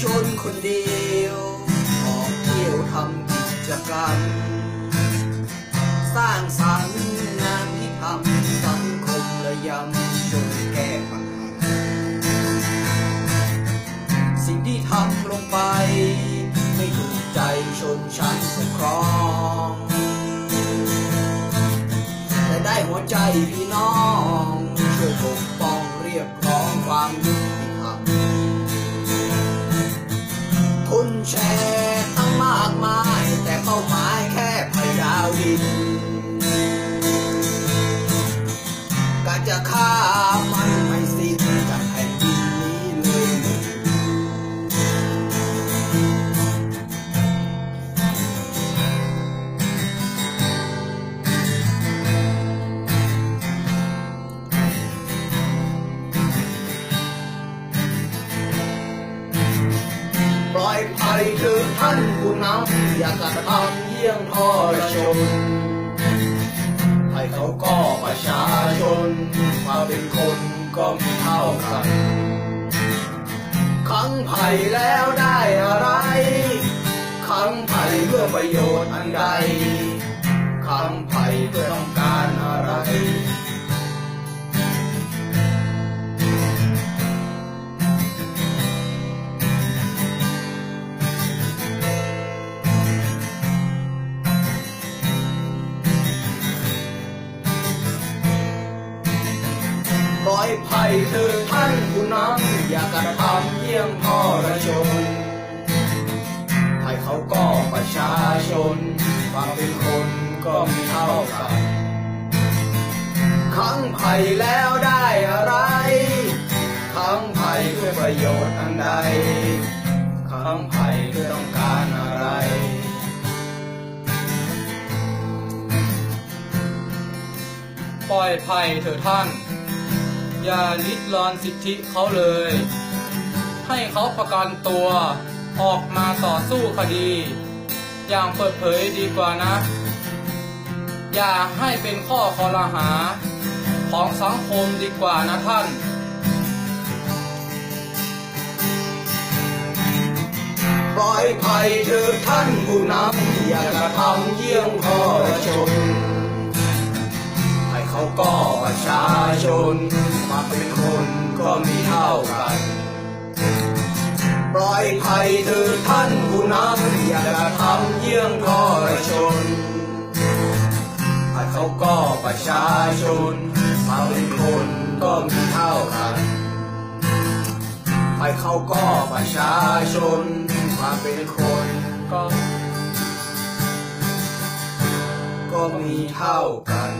ชนคนเดียว ออกเที่ยวทำกิจกรรม สร้างสรรค์งานที่ทำสังคมและยังช่วยแก้ปัญหา สิ่งที่ทำลงไป ไม่ถูกใจชนชั้นปกครองแต่ได้หัวใจพี่น้อง ทุนแชร์ ปล่อยภัยเถิดท่านผู้นำอย่ากระทำเยี่ยงทรชนให้เขาก็ประชาชนมาเป็นคนก็มีเท่ากันขังไผ่แล้วได้อะไรขังไผ่เพื่อประโยชน์อันใดขังไผ่เพื่อต้อง ปล่อยภัยเถิดท่านผู้นำอย่ากระทำเยี่ยงพ่อระชนให้เขาก็ประชาชนความเป็นคนก็มีเท่ากันขังไผ่แล้วได้อะไรขังไผ่เพื่อประโยชน์อันใดขังไผ่เพื่อต้องการอะไรปล่อยภัยเถอะท่าน อย่าลิดรอนสิทธิเขาเลย ให้เขาประกันตัวออกมาต่อสู้คดี อย่างเปิดเผยดีกว่านะ อย่าให้เป็นข้อคอรหาของสังคมดีกว่านะท่านปล่อยภัยเถิดท่านผู้นำอย่ากระทำเยี่ยงทรชน เขาก็ประชาชน มาเป็นคนก็มีเท่ากัน ปล่อยภัยเถิดท่านผู้นำอย่ากระทำเยี่ยงทรชนให้เขาก็ประชาชน มาเป็นคนก็มีเท่ากันให้เขาก็ประชาชน มาเป็นคนก็ก็มีเท่ากัน